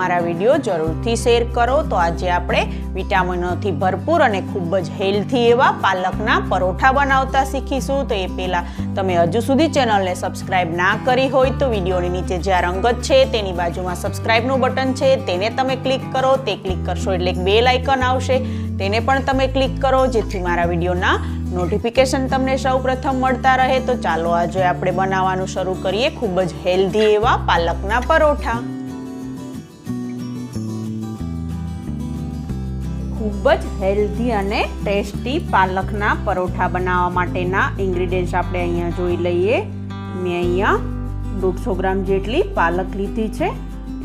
મારા વીડિયો જરૂરથી શેર કરો. તો આજે આપણે વિટામિનોથી ભરપૂર અને ખૂબ જ હેલ્થી એવા પાલકના પરોઠા બનાવતા શીખીશું. તો એ પહેલાં તમે હજુ સુધી ચેનલને સબસ્ક્રાઇબ ના કરી હોય તો વિડીયોની નીચે જ્યાં રંગત છે તેની બાજુમાં સબસ્ક્રાઇબનું બટન છે તેને તમે ક્લિક કરો. તે ક્લિક કરશો એટલે એક બેલ આઇકન આવશે. તેને પણ તમે ક્લિક કરો જેથી મારા વિડીયોના નોટિફિકેશન તમને સૌ પ્રથમ મળતા રહે. તો ચાલો આજે આપણે બનાવવાનું શરૂ કરીએ ખૂબ જ હેલ્ધી એવા પાલકના પરોઠા. ખૂબ જ હેલ્ધી અને ટેસ્ટી પાલકના પરોઠા બનાવવા માટેના ઇન્ગ્રીડિયન્ટ્સ આપણે અહીંયા જોઈ લઈએ. મેં અહીંયા દોઢસો ગ્રામ જેટલી પાલક લીધી છે.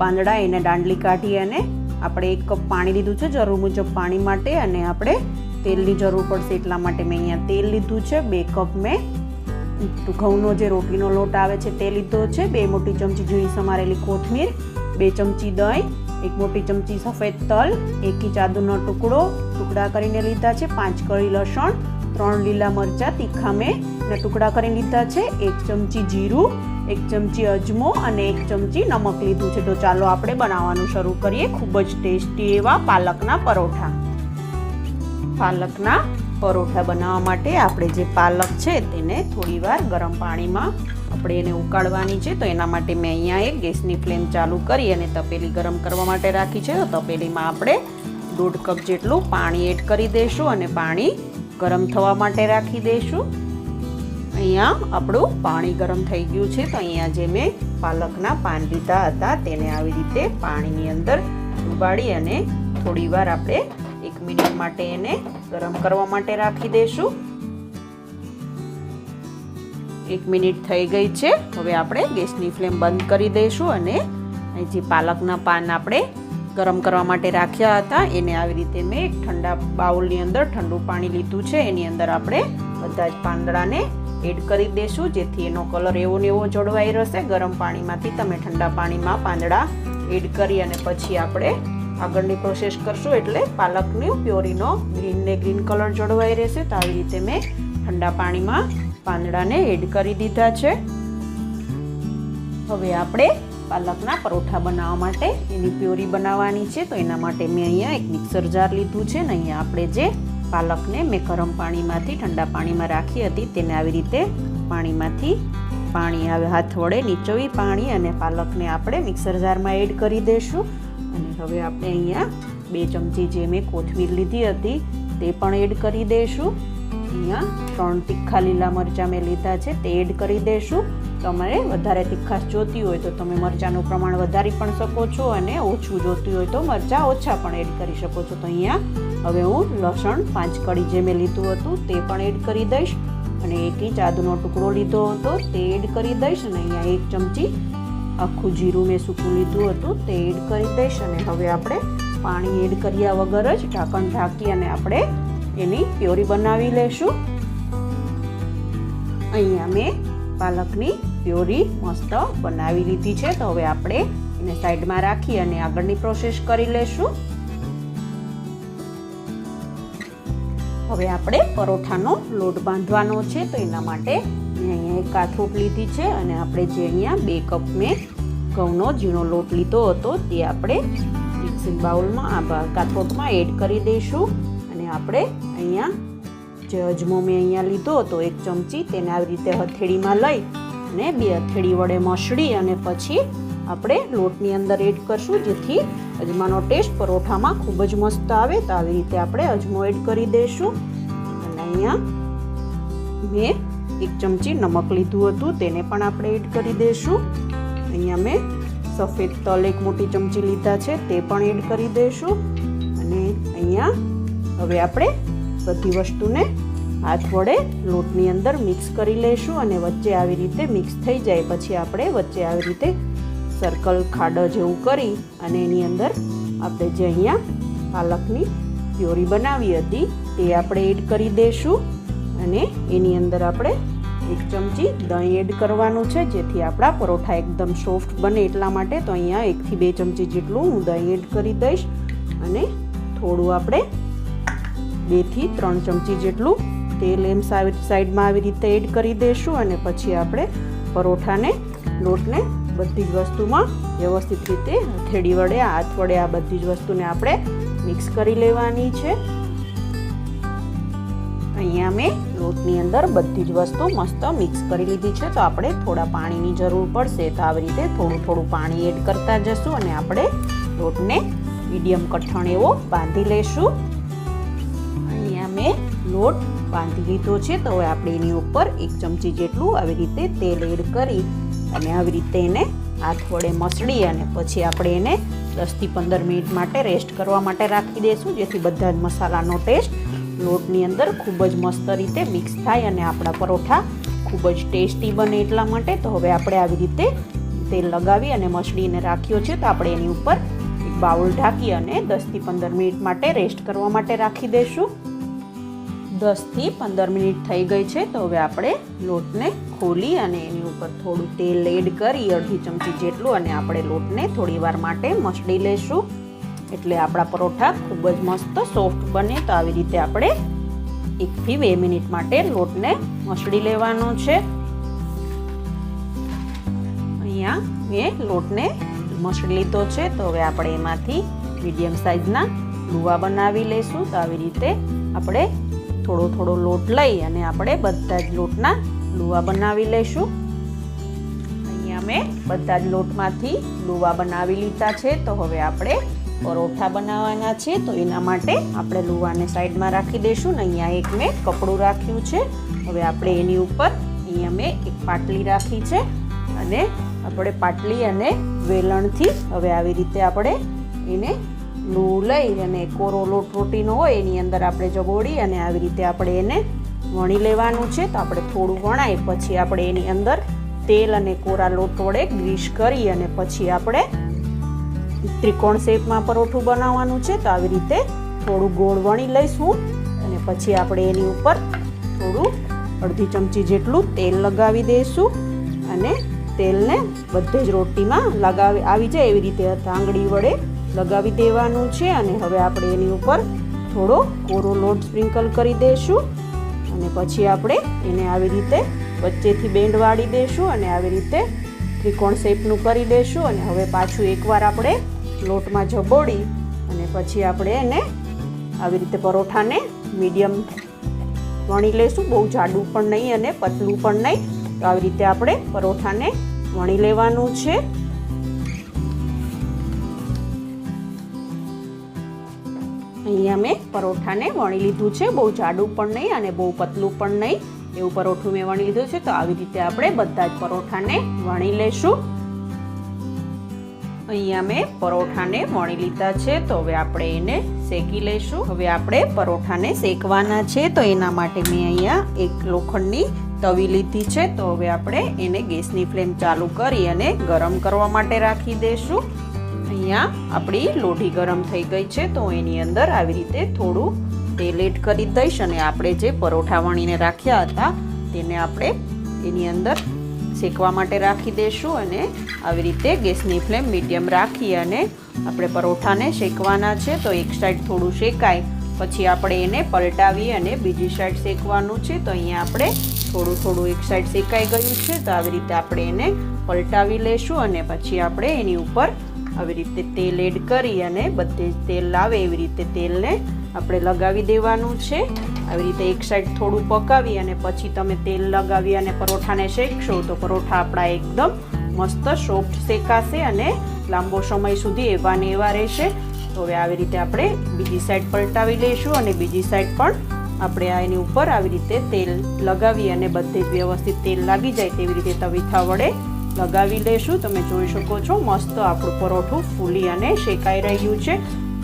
પાંદડા એને દાંડલી કાઢી અને આપણે એક કપ પાણી લીધું છે. જરૂર મુજબ પાણી માટે અને આપણે તેલની જરૂર પડશે એટલા માટે મેં અહીંયા તેલ લીધું છે. બે કપ મેં ઘઉંનો જે રોટલીનો લોટ આવે છે તે લીધો છે. બે મોટી ચમચી ઝીણી સમારેલી કોથમીર, બે ચમચી દહીં એક મોટી ચમચી સફેદ તલ, એકી ચાદુનો ટુકડો, ટુકડા કરીને લીધા છે પાંચ કળી લસણ, ત્રણ લીલા મરચાં તીખા મેં ટુકડા કરીને લીધા છે એક ચમચી જીરું, એક ચમચી અજમો અને એક ચમચી નમક લીધું છે. તો ચાલો આપણે બનાવવાનું શરૂ કરીએ. ખૂબ જ ટેસ્ટી એવા પાલકના પરોઠા. પાલકના પરોઠા બનાવવા માટે આપણે જે પાલક છે તેને થોડીવાર ગરમ પાણીમાં આપણે એને ઉકાળવાની છે, તો એના માટે મેં અહીંયા એક ગેસની ફ્લેમ ચાલુ કરી અને તપેલી ગરમ કરવા માટે રાખી છે. તો તપેલીમાં આપણે દોઢ કપ જેટલું પાણી એડ કરી દઈશું અને પાણી ગરમ થવા માટે રાખી દઈશું અહીંયા આપણું પાણી ગરમ થઈ ગયું છે, તો અહીંયા જે મેં પાલકના પાન લીધા હતા, તેને આવી રીતે પાણીની અંદર ઉબાડી અને થોડીવાર આપણે માટે એને ગરમ કરવા માટે રાખી દઈશું એક મિનિટ થઈ ગઈ છે. હવે આપણે ગેસની ફ્લેમ બંધ કરી દઈશું અને જે પાલકના પાન આપણે ગરમ કરવા માટે રાખ્યા હતા, એને આવી રીતે મેં એક ઠંડા બાઉલની અંદર ઠંડુ પાણી લીધું છે. એની અંદર આપણે બધા જ પાંદડાને એડ કરી દઈશું જેથી એનો કલર એવો ને એવો જળવાઈ રહેશે. ગરમ પાણીમાંથી તમે ઠંડા પાણીમાં પાંદડા એડ કરી અને પછી આપણે આગળની પ્રોસેસ કરશું એટલે પાલકની પ્યોરીનો ગ્રીન ને ગ્રીન કલર જળવાઈ રહેશે. તો આવી રીતે મેં ઠંડા પાણીમાં પાંદડાને એડ કરી દીધા છે. હવે આપણે પાલકના પરોઠા બનાવવા માટે એની પ્યોરી બનાવવાની છે. તો એના માટે મેં અહીંયા એક મિક્સર જાર લીધું છે ને અહીંયા આપણે જે પાલકને મેં ગરમ પાણીમાંથી ઠંડા પાણીમાં રાખી હતી તેને આવી રીતે પાણીમાંથી પાણી આવે હાથ વડે નીચોવી પાણી અને પાલકને આપણે મિક્સર જારમાં એડ કરી દઈશું અને હવે આપણે અહીંયા બે ચમચી જે મેં કોથમીર લીધી હતી તે પણ એડ કરી દઈશું અહીંયા ત્રણ તીખા લીલા મરચાં મેં લીધા છે, તે એડ કરી દઈશું તમારે વધારે તીખાશ જોતી હોય તો તમે મરચાંનું પ્રમાણ વધારી પણ શકો છો અને ઓછું જોતું હોય તો મરચાં ઓછા પણ એડ કરી શકો છો. તો અહીંયા હવે હું લસણ પાંચ કળી જે મેં લીધું હતું તે પણ એડ કરી દઈશ અને એક ઇંચ આદુનો ટુકડો લીધો હતો તે એડ કરી દઈશ અને અહીંયા એક ચમચી આખું જીરું મેં સૂકું લીધું હતું, તે એડ કરી દઈશ અને હવે આપણે પાણી એડ કર્યા વગર જ ઢાંકણ ઢાંકી અને આપણે એની પ્યોરી બનાવી લેશું. અહીંયા મેં પાલકની પ્યોરી મસ્ત બનાવી લીધી છે, તો હવે આપણે એને સાઈડમાં રાખી અને આગળની પ્રોસેસ કરી લેશું. હવે આપણે પરોઠાનો લોટ બાંધવાનો છે, તો એના માટે મેં અહીંયા એક કાથરોટ લીધી છે અને આપણે જે અહીંયા બે કપ મેં ઘઉંનો ઝીણો લોટ લીધો હતો, તે આપણે મિક્સિંગ બાઉલમાં કાથરોટમાં એડ કરી દઈશું. અને આપણે અહીંયા જે અજમો મેં અહીંયા લીધો હતો, એક ચમચી, તેને આવી રીતે હથેળીમાં લઈ અને બે હથેળી વડે મસળી અને પછી આપણે લોટની અંદર એડ કરશું, જેથી અજમાનો ટેસ્ટ પરોઠામાં ખૂબ જ મસ્ત આવે તો આવી રીતે આપણે અજમો એડ કરી દઈશું. અને અહીંયા મેં એક ચમચી નમક લીધું હતું, તેને પણ આપણે એડ કરી દઈશું. અહીંયા મેં સફેદ તલ એક મોટી ચમચી લીધા છે, તે પણ એડ કરી દઈશું. અને અહીંયા હવે આપણે બધી વસ્તુને હાથ વડે લોટની અંદર મિક્સ કરી લઈશું અને વચ્ચે આવી રીતે મિક્સ થઈ જાય, પછી આપણે વચ્ચે આવી રીતે સર્કલ ખાડો જેવું કરી અને એની અંદર આપણે જે અહીંયા પાલકની પ્યોરી બનાવી હતી, તે આપણે એડ કરી દઈશું અને એની અંદર આપણે એક ચમચી દહીં એડ કરવાનું છે, જેથી આપણા પરોઠા એકદમ સોફ્ટ બને એટલા માટે. તો અહીંયા એકથી બે ચમચી જેટલું હું દહીં એડ કરી દઈશ અને થોડું આપણે બેથી ત્રણ ચમચી જેટલું તેલ એમ સાઈડમાં આવી રીતે એડ કરી દઈશું અને પછી આપણે પરોઠાને લોટને બધી જ વસ્તુમાં વ્યવસ્થિત રીતે હથેળી વડે, હાથ વડે આ બધી જ વસ્તુને આપણે મિક્સ કરી લેવાની છે. અહીંયા મેં લોટની અંદર બધી જ વસ્તુ મસ્ત મિક્સ કરી લીધી છે. તો આપણે થોડા પાણીની જરૂર પડશે તો આવી રીતે થોડું થોડું પાણી એડ કરતા જશું અને આપણે લોટને મીડિયમ કઠણ એવો બાંધી લેશું. અહીંયા મેં લોટ બાંધી લીધો છે. તો હવે આપણે એની ઉપર એક ચમચી જેટલું આવી રીતે તેલ એડ કરી અને આવી રીતે એને હાથ વડે મસળી અને પછી આપણે એને દસથી પંદર મિનિટ માટે રેસ્ટ કરવા માટે રાખી દઈશું જેથી બધા જ મસાલાનો ટેસ્ટ લોટની અંદર ખૂબ જ મસ્ત રીતે મિક્સ થાય અને આપણા પરોઠા ખૂબ જ ટેસ્ટી બને એટલા માટે. તો હવે આપણે આવી રીતે તેલ લગાવી અને મસળીને રાખ્યો છે, તો આપણે એની ઉપર બાઉલ ઢાંકી અને દસથી પંદર મિનિટ માટે રેસ્ટ કરવા માટે રાખી દઈશું દસથી પંદર મિનિટ થઈ ગઈ છે, તો હવે આપણે લોટને ખોલી અને એની ઉપર થોડું તેલ એડ કરી અડધી ચમચી જેટલું અને આપણે લોટને થોડી વાર માટે મસળી લેશું. એટલે આપણા પરોઠા ખૂબ જ મસ્ત સોફ્ટ બને, તો આવી રીતે આપણે એકથી બે મિનિટ માટે લોટને મસળી લેવાનો છે. અહીંયા મેં લોટને મસળી લીધો છે, તો હવે આપણે એમાંથી મીડિયમ સાઇઝના લુવા બનાવી લઈશું તો આવી રીતે આપણે થોડો થોડો લોટ લઈ અને આપણે બધા જ લોટના લુવા બનાવી લઈશું અહીંયા મેં બધા જ લોટમાંથી લુવા બનાવી લીધા છે. તો હવે આપણે પરોઠા બનાવવાના છે. તો એના માટે આપણે લુવાને સાઈડમાં રાખી દઈશું. ને અહીંયા એક મેં કપડું રાખ્યું છે. હવે આપણે એની ઉપર અહીંયા મેં એક પાટલી રાખી છે. અને આપણે પાટલી અને વેલણથી હવે આવી રીતે આપણે એને લૂ લઈ અને કોરો લોટ રોટીનો હોય એની અંદર આપણે જગોડી અને આવી રીતે આપણે એને વણી લેવાનું છે. તો આપણે થોડું વણાય, પછી આપણે એની અંદર તેલ અને કોરા લોટ વડે ગ્રીસ કરી અને પછી આપણે ત્રિકોણ શેપમાં પરોઠું બનાવવાનું છે. તો આવી રીતે થોડું ગોળ વણી લઈશું અને પછી આપણે એની ઉપર થોડું અડધી ચમચી જેટલું તેલ લગાવી દઈશું અને તેલને બધે જ રોટીમાં લગાવી, આવી જાય એવી રીતે આંગળી વડે લગાવી દેવાનું છે અને હવે આપણે એની ઉપર થોડો કોરો લોટ સ્પ્રિંકલ કરી દઈશું અને પછી આપણે એને આવી રીતે વચ્ચેથી બેન્ડ વાળી દઈશું અને આવી રીતે ત્રિકોણ શેપનું કરી દઈશું અને હવે પાછું એકવાર આપણે લોટમાં જબોડી અને પછી આપણે એને આવી રીતે પરોઠાને મીડિયમ વણી લઈશું બહુ જાડું પણ નહીં અને પતલું પણ નહીં. તો આવી રીતે આપણે પરોઠાને વણી લેવાનું છે. અહીંયા મેં પરોઠાને વણી લીધું છે. બહુ જાડું પણ નહીં અને બહુ પતલું પણ નહીં. એવું પરોઠું મેં વણી લીધું છે. તો આવી રીતે આપણે બધા જ પરોઠાને વણી લેશું. અહીંયા મેં પરોઠાને વણી લીધા છે. તો હવે આપણે એને શેકી લઈશું હવે આપણે પરોઠાને શેકવાના છે. તો એના માટે મેં અહીંયા એક લોખંડની તવી લીધી છે. તો હવે આપણે એને ગેસની ફ્લેમ ચાલુ કરી અને ગરમ કરવા માટે રાખી દઈશું અહીંયા આપણી લોઢી ગરમ થઈ ગઈ છે, તો એની અંદર આવી રીતે થોડું તેલ એડ કરી દઈશ અને આપણે જે પરોઠા વણીને રાખ્યા હતા, તેને આપણે એની અંદર શેકવા માટે રાખી દઈશું અને આવી રીતે ગેસની ફ્લેમ મીડિયમ રાખી અને આપણે પરોઠાને શેકવાના છે, તો એક સાઈડ થોડું શેકાય, પછી આપણે એને પલટાવી અને બીજી સાઈડ શેકવાનું છે, તો અહીંયા આપણે થોડું થોડું એક સાઈડ શેકાઈ ગયું છે, તો આવી રીતે આપણે એને પલટાવી લેશું અને પછી આપણે એની ઉપર આવી રીતે તેલ એડ કરી અને બધે જ તેલ લાવે એવી રીતે તેલને આપણે લગાવી દેવાનું છે. આવી રીતે એક સાઈડ થોડું પકાવી અને પછી તમે તેલ લગાવી અને પરોઠાને શેકશો તો પરોઠા આપણા એકદમ મસ્ત સોફ્ટ શેકાશે અને લાંબો સમય સુધી એવા ને એવા રહેશે. તો હવે આવી રીતે આપણે બીજી સાઈડ પલટાવી લઈશું અને બીજી સાઈડ પણ આપણે આ એની ઉપર આવી રીતે તેલ લગાવી અને બધે જ વ્યવસ્થિત તેલ લાગી જાય તેવી રીતે તવીથા વડે લગાવી લેશું તમે જોઈ શકો છો, મસ્ત આપણું પરોઠું ફૂલી અને શેકાઈ રહ્યું છે.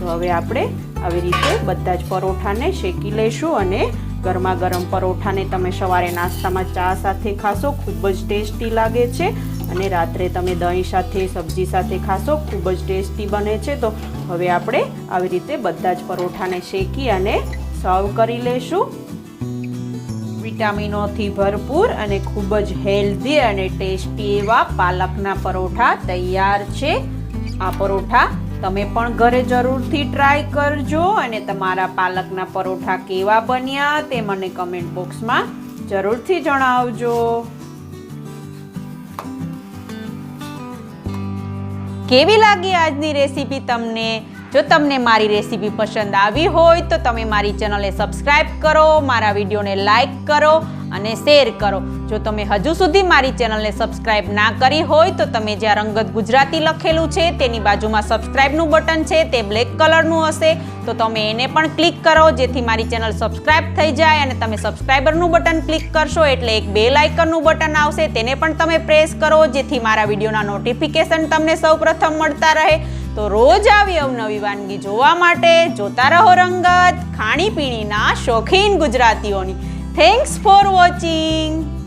તો હવે આપણે આવી રીતે બધા જ પરોઠાને શેકી લઈશું અને ગરમા ગરમ પરોઠાને તમે સવારે નાસ્તામાં ચા સાથે ખાશો, ખૂબ જ ટેસ્ટી લાગે છે. અને રાત્રે તમે દહીં સાથે, સબ્જી સાથે ખાશો, ખૂબ જ ટેસ્ટી બને છે. તો હવે આપણે આવી રીતે બધા જ પરોઠાને શેકી અને સર્વ કરી લઈશું. વિટામિનોથી ભરપૂર અને ખૂબ જ હેલ્ધી અને ટેસ્ટી એવા પાલકના પરોઠા તૈયાર છે. આ પરોઠા તમે પણ ઘરે જરૂરથી ટ્રાય કરજો અને તમારા પાલકના પરોઠા કેવા બન્યા તે મને કમેન્ટ બોક્સમાં જરૂરથી જણાવજો. કેવી લાગી આજની રેસીપી તમને? જો તમને મારી રેસીપી પસંદ આવી હોય તો તમે મારી ચેનલને સબસ્ક્રાઈબ કરો, મારા વિડીયોને લાઇક કરો અને શેર કરો. જો તમે હજુ સુધી મારી ચેનલને સબસ્ક્રાઈબ ના કરી હોય તો તમે જ્યાં રંગત ગુજરાતી લખેલું છે તેની બાજુમાં સબસ્ક્રાઈબનું બટન છે, તે બ્લેક કલરનું હશે. તો તમે એને પણ ક્લિક કરો, જેથી મારી ચેનલ સબસ્ક્રાઈબ થઈ જાય અને તમે સબસ્ક્રાઈબરનું બટન ક્લિક કરશો એટલે એક બેલ આઇકનનું બટન આવશે. તેને પણ તમે પ્રેસ કરો, જેથી મારા વિડીયોના નોટિફિકેશન તમને સૌપ્રથમ મળતા રહે. તો રોજ આવી અવનવી વાનગી જોવા માટે જોતા રહો રંગત, ખાણીપીણીના શોખીન ગુજરાતીઓની. Thanks for watching